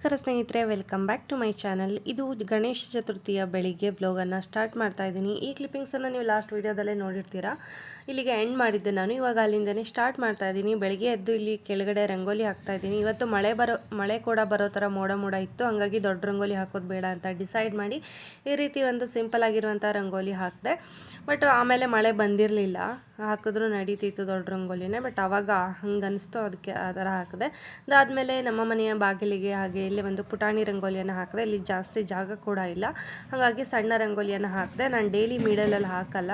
ನಮಸ್ಕಾರ ಸ್ನೇಹಿತರೆ welcome back to my channel ಇದು ಗಣೇಶ ಚತುರ್ಥಿಯ ಬೆಳಿಗ್ಗೆ ಬ್ಲಾಗನ್ನು ಸ್ಟಾರ್ಟ್ ಮಾಡ್ತಾ ಇದ್ದೀನಿ. ಈ ಕ್ಲಿಪ್ಪಿಂಗ್ಸನ್ನು ನೀವು ಲಾಸ್ಟ್ ವೀಡಿಯೋದಲ್ಲೇ ನೋಡಿರ್ತೀರಾ? ಇಲ್ಲಿಗೆ ಎಂಡ್ ಮಾಡಿದ್ದೆ ನಾನು. ಇವಾಗ ಅಲ್ಲಿಂದನೇ ಸ್ಟಾರ್ಟ್ ಮಾಡ್ತಾ ಇದ್ದೀನಿ. ಬೆಳಿಗ್ಗೆ ಎದ್ದು ಇಲ್ಲಿ ಕೆಳಗಡೆ ರಂಗೋಲಿ ಹಾಕ್ತಾ ಇದ್ದೀನಿ. ಇವತ್ತು ಮಳೆ ಬರೋ, ಮಳೆ ಕೂಡ ಬರೋ ಥರ ಮೋಡ ಮೋಡ ಇತ್ತು. ಹಂಗಾಗಿ ದೊಡ್ಡ ರಂಗೋಲಿ ಹಾಕೋದು ಬೇಡ ಅಂತ ಡಿಸೈಡ್ ಮಾಡಿ ಈ ರೀತಿ ಒಂದು ಸಿಂಪಲ್ ಆಗಿರುವಂಥ ರಂಗೋಲಿ ಹಾಕಿದೆ. ಬಟ್ ಆಮೇಲೆ ಮಳೆ ಬಂದಿರಲಿಲ್ಲ. ಹಾಕಿದ್ರು ನಡೀತಿತ್ತು ದೊಡ್ಡ ರಂಗೋಲಿನೇ. ಬಟ್ ಆವಾಗ ಹಂಗೆ ಅನಿಸ್ತು ಅದಕ್ಕೆ ಆ ಥರ ಹಾಕಿದೆ. ಅದಾದಮೇಲೆ ನಮ್ಮ ಮನೆಯ ಬಾಗಿಲಿಗೆ ಹಾಗೆ ಇಲ್ಲಿ ಒಂದು ಪುಟಾಣಿ ರಂಗೋಲಿಯನ್ನು ಹಾಕಿದೆ. ಇಲ್ಲಿ ಜಾಸ್ತಿ ಜಾಗ ಕೂಡ ಇಲ್ಲ. ಹಾಗಾಗಿ ಸಣ್ಣ ರಂಗೋಲಿಯನ್ನು ಹಾಕಿದೆ. ನಾನು ಡೈಲಿ ಮೀಡಲಲ್ಲಿ ಹಾಕಲ್ಲ.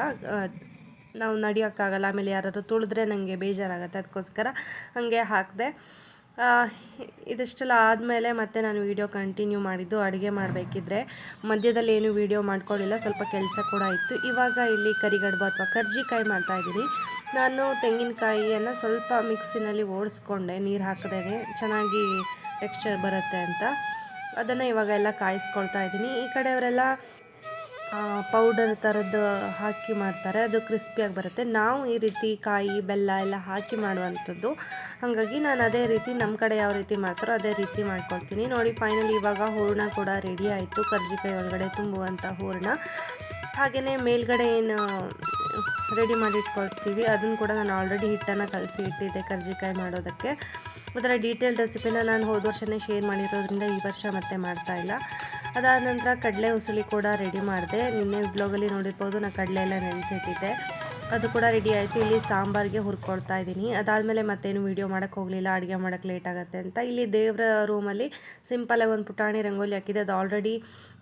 ನಾವು ನಡಿಯೋಕ್ಕಾಗಲ್ಲ. ಆಮೇಲೆ ಯಾರಾದ್ರು ತುಳಿದ್ರೆ ನನಗೆ ಬೇಜಾರಾಗುತ್ತೆ. ಅದಕ್ಕೋಸ್ಕರ ಹಾಗೆ ಹಾಕಿದೆ. ಇದಿಷ್ಟೆಲ್ಲ ಆದಮೇಲೆ ಮತ್ತೆ ನಾನು ವೀಡಿಯೋ ಕಂಟಿನ್ಯೂ ಮಾಡಿದ್ದು ಅಡುಗೆ ಮಾಡಬೇಕಿದ್ರೆ. ಮಧ್ಯದಲ್ಲಿ ಏನು ವೀಡಿಯೋ ಮಾಡ್ಕೊಳ್ಳಿಲ್ಲ ಸ್ವಲ್ಪ ಕೆಲಸ ಕೂಡ ಇತ್ತು. ಇವಾಗ ಇಲ್ಲಿ ಕರಿಗಡುಬು ಅಥವಾ ಕರ್ಜಿಕಾಯಿ ಮಾಡ್ತಾಯಿದ್ದೀನಿ ನಾನು ತೆಂಗಿನಕಾಯಿಯನ್ನು ಸ್ವಲ್ಪ ಮಿಕ್ಸಿನಲ್ಲಿ ಓಡಿಸ್ಕೊಂಡೆ. ನೀರು ಹಾಕಿದಾಗೆ ಚೆನ್ನಾಗಿ ಟೆಕ್ಸ್ಚರ್ ಬರುತ್ತೆ ಅಂತ. ಅದನ್ನು ಇವಾಗ ಎಲ್ಲ ಕಾಯಿಸ್ಕೊಳ್ತಾ ಇದ್ದೀನಿ. ಈ ಕಡೆಯವರೆಲ್ಲ ಪೌಡರ್ ಥರದ್ದು ಹಾಕಿ ಮಾಡ್ತಾರೆ. ಅದು ಕ್ರಿಸ್ಪಿಯಾಗಿ ಬರುತ್ತೆ. ನಾವು ಈ ರೀತಿ ಕಾಯಿ, ಬೆಲ್ಲ ಎಲ್ಲ ಹಾಕಿ ಮಾಡುವಂಥದ್ದು. ಹಾಗಾಗಿ ನಾನು ಅದೇ ರೀತಿ ನಮ್ಮ ಕಡೆ ಯಾವ ರೀತಿ ಮಾಡ್ತಾರೋ ಅದೇ ರೀತಿ ಮಾಡ್ಕೊಳ್ತೀನಿ. ನೋಡಿ ಫೈನಲಿ ಇವಾಗ ಹೂರಣ ಕೂಡ ರೆಡಿ ಆಯಿತು. ಕರ್ಜಿಕಾಯಿ ಒಳಗಡೆ ತುಂಬುವಂಥ ಹೂರಣ. ಹಾಗೆಯೇ ಮೇಲ್ಗಡೆ ಏನು ರೆಡಿ ಮಾಡಿ ಇಟ್ಕೊಳ್ತೀವಿ ಅದನ್ನು ಕೂಡ ನಾನು ಆಲ್ರೆಡಿ ಹಿಟ್ಟನ್ನು ಕಲಸಿ ಇಟ್ಟಿದ್ದೆ ಕರ್ಜಿಕಾಯಿ ಮಾಡೋದಕ್ಕೆ. ಅದರ ಡೀಟೇಲ್ ರೆಸಿಪಿನ ನಾನು ಹೋದ ವರ್ಷನೇ ಶೇರ್ ಮಾಡಿರೋದ್ರಿಂದ ಈ ವರ್ಷ ಮತ್ತೆ ಮಾಡ್ತಾಯಿಲ್ಲ ಅದಾದ ನಂತರ ಕಡಲೆ ಉಸುಳಿ ಕೂಡ ರೆಡಿ ಮಾಡಿದೆ. ನಿನ್ನೆ ಬ್ಲಾಗಲ್ಲಿ ನೋಡಿರ್ಬೋದು ನಾನು ಕಡಲೆ ಎಲ್ಲ ನೆನೆಸಿಟ್ಟಿದ್ದೆ. ಅದು ಕೂಡ ರೆಡಿ ಆಯಿತು. ಇಲ್ಲಿ ಸಾಂಬಾರಿಗೆ ಹುರ್ಕೊಳ್ತಾ ಇದ್ದೀನಿ. ಅದಾದಮೇಲೆ ಮತ್ತೇನು ವೀಡಿಯೋ ಮಾಡೋಕ್ಕೆ ಹೋಗಲಿಲ್ಲ. ಅಡುಗೆ ಮಾಡೋಕ್ಕೆ ಲೇಟ್ ಆಗುತ್ತೆ ಅಂತ. ಇಲ್ಲಿ ದೇವರ ರೂಮಲ್ಲಿ ಸಿಂಪಲಾಗಿ ಒಂದು ಪುಟಾಣಿ ರಂಗೋಲಿ ಹಾಕಿದೆ ಅದು ಆಲ್ರೆಡಿ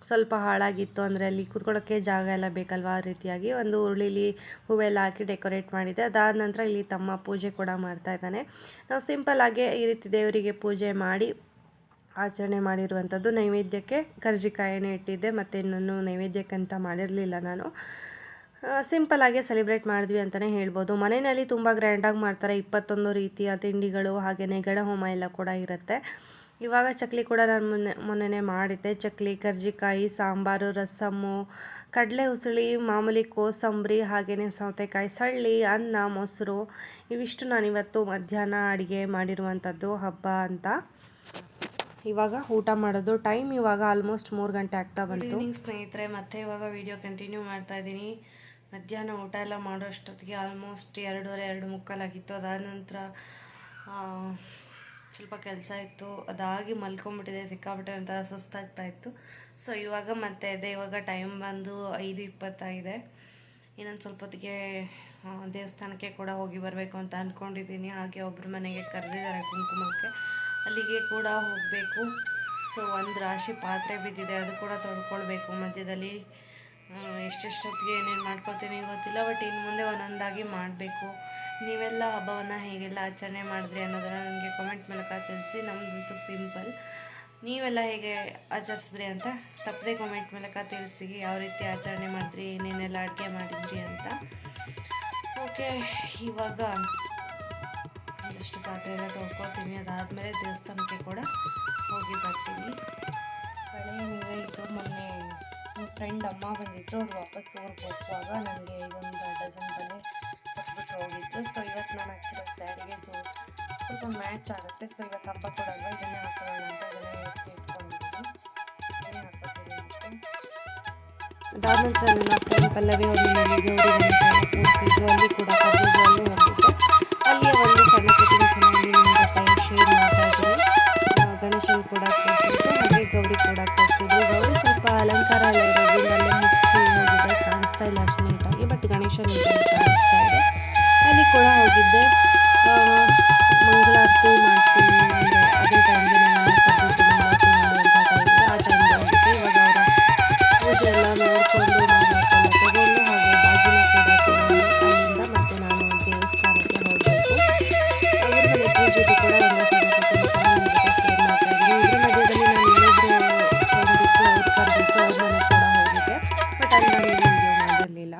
ಸ್ವಲ್ಪ ಹಾಳಾಗಿತ್ತು. ಅಂದರೆ ಅಲ್ಲಿ ಕೂತ್ಕೊಳ್ಳೋಕ್ಕೆ ಜಾಗ ಎಲ್ಲ ಬೇಕಲ್ವ ಆ ರೀತಿಯಾಗಿ. ಒಂದು ಉರುಳಿಲಿ ಹೂವೆಲ್ಲ ಹಾಕಿ ಡೆಕೋರೇಟ್ ಮಾಡಿದೆ ಅದಾದ ನಂತರ ಇಲ್ಲಿ ತಮ್ಮ ಪೂಜೆ ಕೂಡ ಮಾಡ್ತಾ ಇದ್ದಾನೆ. ನಾವು ಸಿಂಪಲ್ಲಾಗೆ ಈ ರೀತಿ ದೇವರಿಗೆ ಪೂಜೆ ಮಾಡಿ ಆಚರಣೆ ಮಾಡಿರುವಂಥದ್ದು ನೈವೇದ್ಯಕ್ಕೆ ಕರ್ಜಿಕಾಯನ್ನೇ ಇಟ್ಟಿದ್ದೆ. ಮತ್ತು ನಾನು ನೈವೇದ್ಯಕ್ಕಂತ ಮಾಡಿರಲಿಲ್ಲ ನಾನು. ಸಿಂಪಲ್ಲಾಗೆ ಸೆಲೆಬ್ರೇಟ್ ಮಾಡಿದ್ವಿ ಅಂತಲೇ ಹೇಳ್ಬೋದು. ಮನೆಯಲ್ಲಿ ತುಂಬ ಗ್ರ್ಯಾಂಡಾಗಿ ಮಾಡ್ತಾರೆ. ಇಪ್ಪತ್ತೊಂದು ರೀತಿಯ ತಿಂಡಿಗಳು ಹಾಗೆಯೇ ಗಡ ಹೋಮ ಎಲ್ಲ ಕೂಡ ಇರುತ್ತೆ. ಇವಾಗ ಚಕ್ಲಿ ಕೂಡ ನಾನು ಮೊನ್ನೆ ಮೊನ್ನೆ ಮಾಡಿದ್ದೆ. ಚಕ್ಲಿ, ಕರ್ಜಿಕಾಯಿ, ಸಾಂಬಾರು ರಸಮ್ಮು ಕಡಲೆ ಉಸುಳಿ, ಮಾಮೂಲಿ ಕೋಸಂಬರಿ ಹಾಗೆಯೇ ಸೌತೆಕಾಯಿ, ಸಳ್ಳಿ, ಅನ್ನ, ಮೊಸರು, ಇವಿಷ್ಟು ನಾನಿವತ್ತು ಮಧ್ಯಾಹ್ನ ಅಡುಗೆ ಮಾಡಿರುವಂಥದ್ದು ಹಬ್ಬ ಅಂತ. ಇವಾಗ ಊಟ ಮಾಡೋದು. ಟೈಮ್ ಇವಾಗ ಆಲ್ಮೋಸ್ಟ್ ಮೂರು ಗಂಟೆ ಆಗ್ತಾ ಬಂತು. ಸ್ನೇಹಿತರೆ. ಮತ್ತೆ ಇವಾಗ ವಿಡಿಯೋ ಕಂಟಿನ್ಯೂ ಮಾಡ್ತಾ ಇದ್ದೀನಿ. ಮಧ್ಯಾಹ್ನ ಊಟ ಎಲ್ಲ ಮಾಡೋ ಅಷ್ಟೊತ್ತಿಗೆ ಆಲ್ಮೋಸ್ಟ್ ಎರಡೂವರೆ, ಎರಡು ಮುಕ್ಕಾಲಾಗಿತ್ತು ಅದಾದ ನಂತರ ಸ್ವಲ್ಪ ಕೆಲಸ ಇತ್ತು. ಅದಾಗಿ ಮಲ್ಕೊಂಬಿಟ್ಟಿದೆ ಸಿಕ್ಕಾಬಿಟ್ಟೆ ಅಂತ ಸುಸ್ತಾಗ್ತಾ ಇತ್ತು. ಸೊ ಇವಾಗ ಮತ್ತೆ ಇದೆ ಇವಾಗ ಟೈಮ್ ಬಂದು ಐದು ಇಪ್ಪತ್ತಾಗಿದೆ. ಇನ್ನೊಂದು ಸ್ವಲ್ಪ ಹೊತ್ತಿಗೆ ದೇವಸ್ಥಾನಕ್ಕೆ ಕೂಡ ಹೋಗಿ ಬರಬೇಕು ಅಂತ ಅಂದ್ಕೊಂಡಿದ್ದೀನಿ ಹಾಗೆ ಒಬ್ಬರು ಮನೆಗೆ ಕರೆದಿದ್ದಾರೆ ಕುಂಕುಮಕ್ಕೆ. ಅಲ್ಲಿಗೆ ಕೂಡ ಹೋಗಬೇಕು. ಸೊ ಒಂದು ರಾಶಿ ಪಾತ್ರೆ ಬಿದ್ದಿದೆ. ಅದು ಕೂಡ ತೊಳ್ಕೊಳ್ಬೇಕು ಮಧ್ಯದಲ್ಲಿ. ಎಷ್ಟೆಷ್ಟೊತ್ತಿಗೆ ಏನೇನು ಮಾಡ್ಕೊತೀನಿ ಗೊತ್ತಿಲ್ಲ ಬಟ್ ಇನ್ನು ಮುಂದೆ ಒಂದೊಂದಾಗಿ ಮಾಡಬೇಕು. ನೀವೆಲ್ಲ ಹಬ್ಬವನ್ನು ಹೇಗೆಲ್ಲ ಆಚರಣೆ ಮಾಡಿದ್ರಿ ಅನ್ನೋದನ್ನು ನನಗೆ ಕಮೆಂಟ್ ಮೂಲಕ ತಿಳಿಸಿ. ನಮ್ಮದಂತೂ ಸಿಂಪಲ್ ನೀವೆಲ್ಲ ಹೇಗೆ ಆಚರಿಸಿದ್ರಿ ಅಂತ ತಪ್ಪದೆ ಕಮೆಂಟ್ ಮೂಲಕ ತಿಳಿಸಿ. ಯಾವ ರೀತಿ ಆಚರಣೆ ಮಾಡಿದ್ರಿ, ಏನೇನೆಲ್ಲ ಅಡುಗೆ ಮಾಡಿದ್ರಿ ಅಂತ. ಓಕೆ ಇವಾಗ ಒಂದಷ್ಟು ಪಾತ್ರೆ ಎಲ್ಲ ತೊಳ್ಕೊತೀನಿ ಅದಾದಮೇಲೆ ದೇವಸ್ಥಾನಕ್ಕೆ ಕೂಡ ಹೋಗಿ ಬರ್ತೀನಿ. ಹಳೆ ಮೊನ್ನೆ ನನ್ನ ಫ್ರೆಂಡ್ ಅಮ್ಮ ಬಂದಿದ್ದರು ಅವ್ರು ವಾಪಸ್ ಊರಿಗೆ ಹೋಗುವಾಗ ನನಗೆ ಇದೊಂದು ಡಜನ್ ಬಲೆ ಕೊಟ್ಬಿಟ್ಟು ಹೋಗಿದ್ರು. ಸೊ ಇವತ್ತು ನಾನು ಹಾಕಿರೋ ಸ್ಯಾರಿಗೆ ಸ್ವಲ್ಪ ಮ್ಯಾಚ್ ಆಗುತ್ತೆ. ಸೊ ಇವತ್ತು ಹಬ್ಬ ಕೊಡಲ್ವ? ಇದನ್ನೇ ಹಾಕೊಳ್ಳೋಣ ಅಂತ ಇದನ್ನೇ ಇಟ್ಕೊಂಡಿದ್ದೀನಿ. ಇದನ್ನೇ ಹಾಕೋತೀನಿ ಅದಾದ ನನ್ನ ಫ್ರೆಂಡ್ ಪಲ್ಲವಿ ಅವರು ಗೌರಿ ಕೂರಿಸಿದ್ರು. ಅಲ್ಲಿ ಕೂಡ ಕರೆದಿದ್ದು ಅಲ್ಲಿ ಒಂದು ಸಣ್ಣ ಕಟಿಂಗ್ಸನ್ನು ವಿಡಿಯೋ ಮಾಡಿರಲಿಲ್ಲ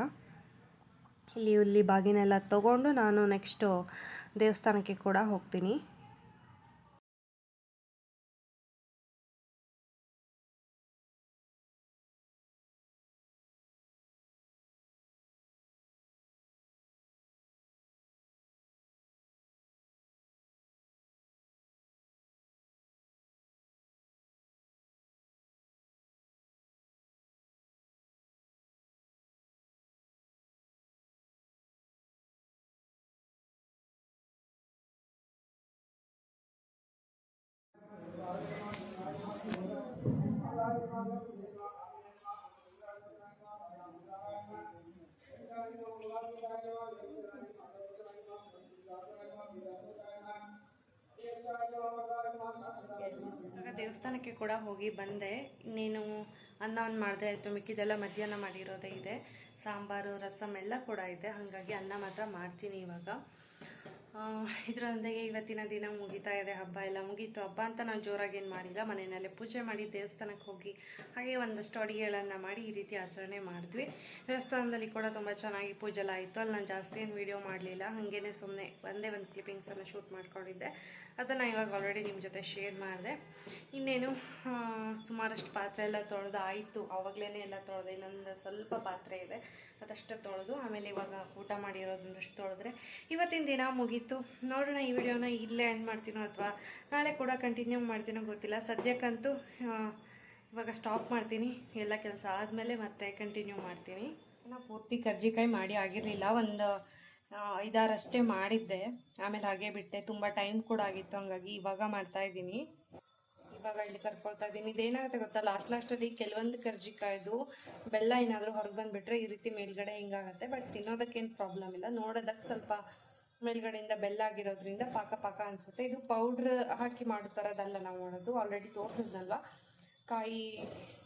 ಇಲ್ಲಿ ಇಲ್ಲಿ ಬಾಗಿನೆಲ್ಲ ತೊಗೊಂಡು ನಾನು ನೆಕ್ಸ್ಟು ದೇವಸ್ಥಾನಕ್ಕೆ ಕೂಡ ಹೋಗ್ತೀನಿ. ದೇವಸ್ಥಾನಕ್ಕೆ ಕೂಡ ಹೋಗಿ ಬಂದೆ. ಇನ್ನೇನು ಅನ್ನವನ್ನು ಮಾಡಿದ್ರೆ ಆಯಿತು. ಮಿಕ್ಕಿದೆಲ್ಲ ಮಧ್ಯಾಹ್ನ ಮಾಡಿರೋದೇ ಇದೆ. ಸಾಂಬಾರು ರಸಮ್ ಎಲ್ಲ ಕೂಡ ಇದೆ. ಹಾಗಾಗಿ ಅನ್ನ ಮಾತ್ರ ಮಾಡ್ತೀನಿ ಇವಾಗ. ಇದರೊಂದಿಗೆ ಇವತ್ತಿನ ದಿನ ಮುಗಿತಾ ಇದೆ, ಹಬ್ಬ ಎಲ್ಲ ಮುಗೀತು. ಹಬ್ಬ ಅಂತ ನಾವು ಜೋರಾಗೇನು ಮಾಡಿಲ್ಲ. ಮನೆಯಲ್ಲೇ ಪೂಜೆ ಮಾಡಿ ದೇವಸ್ಥಾನಕ್ಕೆ ಹೋಗಿ ಹಾಗೆ ಒಂದಷ್ಟು ಅಡುಗೆಗಳನ್ನು ಮಾಡಿ ಈ ರೀತಿ ಆಚರಣೆ ಮಾಡಿದ್ವಿ. ದೇವಸ್ಥಾನದಲ್ಲಿ ಕೂಡ ತುಂಬ ಚೆನ್ನಾಗಿ ಪೂಜೆ ಎಲ್ಲ ಆಯಿತು. ಅಲ್ಲಿ ನಾನು ಜಾಸ್ತಿ ಏನು ವೀಡಿಯೋ ಮಾಡಲಿಲ್ಲ. ಹಾಗೇ ಸುಮ್ಮನೆ ಒಂದೇ ಒಂದು ಕ್ಲಿಪ್ಪಿಂಗ್ಸನ್ನು ಶೂಟ್ ಮಾಡ್ಕೊಂಡಿದ್ದೆ. ಅದನ್ನು ಇವಾಗ ಆಲ್ರೆಡಿ ನಿಮ್ಮ ಜೊತೆ ಶೇರ್ ಮಾಡಿದೆ. ಇನ್ನೇನು ಸುಮಾರಷ್ಟು ಪಾತ್ರೆ ಎಲ್ಲ ತೊಳೆದು ಆಯಿತು. ಆವಾಗಲೇ ಎಲ್ಲ ತೊಳೆದು. ಇನ್ನೊಂದು ಸ್ವಲ್ಪ ಪಾತ್ರೆ ಇದೆ. ಅದಷ್ಟು ತೊಳೆದು ಆಮೇಲೆ ಇವಾಗ ಊಟ ಮಾಡಿರೋದೊಂದಷ್ಟು ತೊಳೆದ್ರೆ ಇವತ್ತಿನ ದಿನ ಮುಗೀತು. ನೋಡೋಣ ಈ ವಿಡಿಯೋನ ಇಲ್ಲೇ ಎಂಡ್ ಮಾಡ್ತೀನೋ ಅಥವಾ ನಾಳೆ ಕೂಡ ಕಂಟಿನ್ಯೂ ಮಾಡ್ತೀನೋ ಗೊತ್ತಿಲ್ಲ. ಸದ್ಯಕ್ಕಂತೂ ಇವಾಗ ಸ್ಟಾಪ್ ಮಾಡ್ತೀನಿ. ಎಲ್ಲ ಕೆಲಸ ಆದಮೇಲೆ ಮತ್ತೆ ಕಂಟಿನ್ಯೂ ಮಾಡ್ತೀನಿ. ನಾನು ಪೂರ್ತಿ ಕರ್ಜಿಕಾಯಿ ಮಾಡಿ ಆಗಿರಲಿಲ್ಲ. ಒಂದು ಐದಾರಷ್ಟೇ ಮಾಡಿದ್ದೆ. ಆಮೇಲೆ ಹಾಗೆ ಬಿಟ್ಟೆ. ತುಂಬ ಟೈಮ್ ಕೂಡ ಆಗಿತ್ತು ಹಂಗಾಗಿ ಇವಾಗ ಮಾಡ್ತಾ ಇದ್ದೀನಿ. ಇವಾಗ ಇಲ್ಲಿ ಕರ್ಕೊಳ್ತಾ ಇದ್ದೀನಿ. ಇದೇನಾಗುತ್ತೆ ಗೊತ್ತಾ? ಲಾಸ್ಟ್ ಲಾಸ್ಟಲ್ಲಿ ಕೆಲವೊಂದು ಕರ್ಜಿಕಾಯ್ದು ಬೆಲ್ಲ ಏನಾದರೂ ಹೊರಗೆ ಬಂದುಬಿಟ್ರೆ ಈ ರೀತಿ ಮೇಲ್ಗಡೆ ಹಿಂಗಾಗುತ್ತೆ. ಬಟ್ ತಿನ್ನೋದಕ್ಕೇನು ಪ್ರಾಬ್ಲಮ್ ಇಲ್ಲ. ನೋಡೋದಕ್ಕೆ ಸ್ವಲ್ಪ ಮೇಲ್ಗಡೆಯಿಂದ ಬೆಲ್ಲ ಆಗಿರೋದ್ರಿಂದ ಪಾಕ ಪಾಕ ಅನಿಸುತ್ತೆ. ಇದು ಪೌಡ್ರ್ ಹಾಕಿ ಮಾಡೋ ಥರದ್ದಲ್ಲ ನಾವು ಮಾಡೋದು. ಆಲ್ರೆಡಿ ತೋರಿಸಿದ್ನಲ್ವ ಕಾಯಿ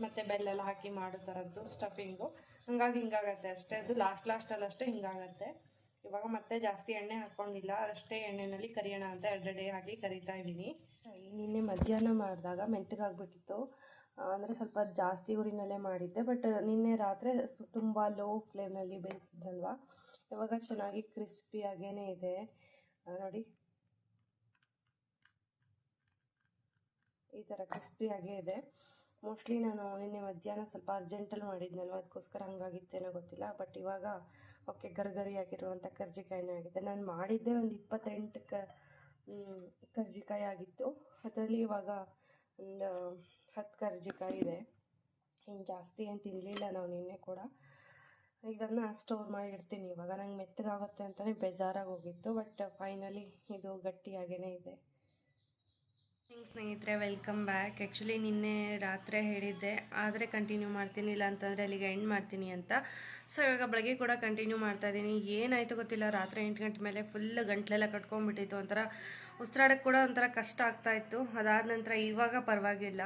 ಮತ್ತು ಬೆಲ್ಲ ಎಲ್ಲ ಹಾಕಿ ಮಾಡೋ ಥರದ್ದು ಸ್ಟಫಿಂಗು ಹಂಗಾಗಿ ಹಿಂಗಾಗತ್ತೆ ಅಷ್ಟೇ. ಅದು ಲಾಸ್ಟ್ ಲಾಸ್ಟಲ್ಲಿ ಅಷ್ಟೇ ಹಿಂಗಾಗತ್ತೆ. ಇವಾಗ ಮತ್ತೆ ಜಾಸ್ತಿ ಎಣ್ಣೆ ಹಾಕ್ಕೊಂಡಿಲ್ಲ ಅಷ್ಟೇ ಎಣ್ಣೆನಲ್ಲಿ ಕರಿಯೋಣ ಅಂತ ಎರಡೆಡೆ ಹಾಕಿ ಕರಿತಾ ಇದ್ದೀನಿ. ನಿನ್ನೆ ಮಧ್ಯಾಹ್ನ ಮಾಡಿದಾಗ ಮೆತ್ತಗಾಗ್ಬಿಟ್ಟಿತ್ತು ಅಂದರೆ ಸ್ವಲ್ಪ ಜಾಸ್ತಿ ಊರಿನಲ್ಲೇ ಮಾಡಿದ್ದೆ. ಬಟ್ ನಿನ್ನೆ ರಾತ್ರಿ ತುಂಬ ಲೋ ಫ್ಲೇಮ್ನಲ್ಲಿ ಬೇಯಿಸಿದ್ದಲ್ವ ಇವಾಗ ಚೆನ್ನಾಗಿ ಕ್ರಿಸ್ಪಿ ಇದೆ. ನೋಡಿ. ಈ ಥರ ಕ್ರಿಸ್ಪಿಯಾಗೇ ಇದೆ. ಮೋಸ್ಟ್ಲಿ ನಾನು ನಿನ್ನೆ ಮಧ್ಯಾಹ್ನ ಸ್ವಲ್ಪ ಅರ್ಜೆಂಟಲ್ಲಿ ಮಾಡಿದ್ನಲ್ವ, ಅದಕ್ಕೋಸ್ಕರ ಹಂಗಾಗಿತ್ತೇನೋ ಗೊತ್ತಿಲ್ಲ. ಬಟ್ ಇವಾಗ ಓಕೆ ಗರ್ಗರಿಯಾಗಿರುವಂಥ ಕರ್ಜಿಕಾಯಿನೇ ಆಗಿದೆ ನಾನು ಮಾಡಿದ್ದೆ ಒಂದು ಇಪ್ಪತ್ತೆಂಟು ಕ ಕರ್ಜಿಕಾಯಿ ಆಗಿತ್ತು. ಅದರಲ್ಲಿ ಇವಾಗ ಒಂದು ಹತ್ತು ಕರ್ಜಿಕಾಯಿ ಇದೆ. ಇನ್ನು ಜಾಸ್ತಿ ಏನು ತಿನ್ನಲಿಲ್ಲ ನಾವು ನಿನ್ನೆ ಕೂಡ. ಇದನ್ನು ಸ್ಟೋರ್ ಮಾಡಿ ಇಡ್ತೀನಿ ಇವಾಗ ನಂಗೆ ಮೆತ್ತಗಾಗುತ್ತೆ ಅಂತಲೇ ಬೇಜಾರಾಗಿ ಹೋಗಿತ್ತು ಬಟ್ ಫೈನಲಿ ಇದು ಗಟ್ಟಿಯಾಗೇ ಇದೆ. ಸ್ನೇಹಿತರೆ ವೆಲ್ಕಮ್ ಬ್ಯಾಕ್ ಆ್ಯಕ್ಚುಲಿ ನಿನ್ನೆ ರಾತ್ರಿ ಹೇಳಿದ್ದೆ, ಆದರೆ ಕಂಟಿನ್ಯೂ ಮಾಡ್ತೀನಿ, ಇಲ್ಲ ಅಂತಂದರೆ ಅಲ್ಲಿಗೆ ಎಂಡ್ ಮಾಡ್ತೀನಿ ಅಂತ. ಸೊ ಇವಾಗ ಬೆಳಗ್ಗೆ ಕೂಡ ಕಂಟಿನ್ಯೂ ಮಾಡ್ತಾ ಇದ್ದೀನಿ. ಏನಾಯಿತು ಗೊತ್ತಿಲ್ಲ, ರಾತ್ರಿ ಎಂಟು ಗಂಟೆ ಮೇಲೆ ಫುಲ್ ಗಂಟ್ಲೆಲ್ಲ ಕಟ್ಕೊಂಡ್ಬಿಟ್ಟಿತ್ತು ಒಂಥರ ಉಸಿರಾಡೋಕ್ಕೆ ಕೂಡ ಒಂಥರ ಕಷ್ಟ ಆಗ್ತಾಯಿತ್ತು ಅದಾದ ನಂತರ ಇವಾಗ ಪರವಾಗಿಲ್ಲ.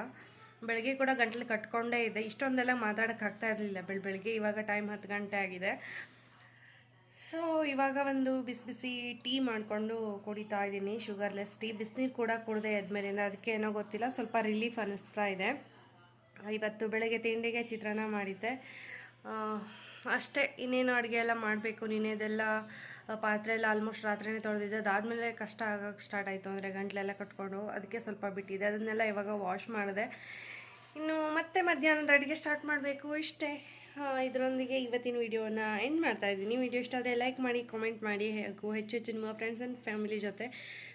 ಬೆಳಗ್ಗೆ ಕೂಡ ಗಂಟ್ಲು ಕಟ್ಕೊಂಡೇ ಇದೆ. ಇಷ್ಟೊಂದೆಲ್ಲ ಮಾತಾಡೋಕ್ಕಾಗ್ತಾ ಇರಲಿಲ್ಲ. ಬೆಳ, ಬೆಳಗ್ಗೆ ಇವಾಗ ಟೈಮ್ ಹತ್ತು ಗಂಟೆ ಆಗಿದೆ. ಸೊ ಇವಾಗ ಒಂದು ಬಿಸಿ ಬಿಸಿ ಟೀ ಮಾಡಿಕೊಂಡು ಕುಡಿತಾ ಇದ್ದೀನಿ. Sugarless tea. ಬಿಸಿನೀರು ಕೂಡ ಕುಡಿದೆ ಎದ್ಮೇಲಿಂದ ಅದಕ್ಕೆ ಏನೋ ಗೊತ್ತಿಲ್ಲ. ಸ್ವಲ್ಪ ರಿಲೀಫ್ ಅನ್ನಿಸ್ತಾ ಇದೆ. ಇವತ್ತು ಬೆಳಗ್ಗೆ ತಿಂಡಿಗೆ ಚಿತ್ರಾನ್ನ ಮಾಡಿದ್ದೆ. ಅಷ್ಟೇ. ಇನ್ನೇನು ಅಡುಗೆ ಎಲ್ಲ ಮಾಡಬೇಕು. ನಿನ್ನೆದೆಲ್ಲ ಪಾತ್ರೆ ಎಲ್ಲ ಆಲ್ಮೋಸ್ಟ್ ರಾತ್ರಿನೇ ತೊಳೆದಿದ್ದೆ. ಅದಾದಮೇಲೆ ಕಷ್ಟ ಆಗೋಕ್ಕೆ ಸ್ಟಾರ್ಟ್ ಆಯಿತು. ಅಂದರೆ ಗಂಟ್ಲೆಲ್ಲ ಕಟ್ಕೊಂಡು ಅದಕ್ಕೆ ಸ್ವಲ್ಪ ಬಿಟ್ಟಿದೆ ಅದನ್ನೆಲ್ಲ ಇವಾಗ ವಾಶ್ ಮಾಡಿದೆ. ಇನ್ನು ಮತ್ತೆ ಮಧ್ಯಾಹ್ನದ ಅಡುಗೆ ಸ್ಟಾರ್ಟ್ ಮಾಡಬೇಕು, ಇಷ್ಟೇ. ಇದರೊಂದಿಗೆ ಇವತ್ತಿನ ವಿಡಿಯೋನ ಎಂಡ್ ಮಾಡ್ತಾ ಇದ್ದೀನಿ. ವಿಡಿಯೋ ಇಷ್ಟ ಆದರೆ ಲೈಕ್ ಮಾಡಿ ಕಾಮೆಂಟ್ ಮಾಡಿ, ಹಾಗೂ ಹೆಚ್ಚು ಹೆಚ್ಚು ನಿಮ್ಮ ಫ್ರೆಂಡ್ಸ್ ಆ್ಯಂಡ್ ಫ್ಯಾಮಿಲಿ ಜೊತೆ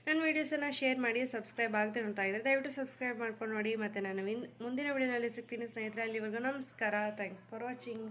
ನನ್ನ ವೀಡಿಯೋಸನ್ನು ಶೇರ್ ಮಾಡಿ ಸಬ್ಸ್ಕ್ರೈಬ್ ಆಗದೆ ನೋಡ್ತಾ ಇದ್ದರೆ ದಯವಿಟ್ಟು ಸಬ್ಸ್ಕ್ರೈಬ್ ಮಾಡ್ಕೊಂಡು ನೋಡಿ. ಮತ್ತು ನಾನು ಮುಂದಿನ ವಿಡಿಯೋನಲ್ಲಿ ಸಿಗ್ತೀನಿ ಸ್ನೇಹಿತರೆ. ಅಲ್ಲಿವರೆಗೂ ನಮಸ್ಕಾರ. Thanks for watching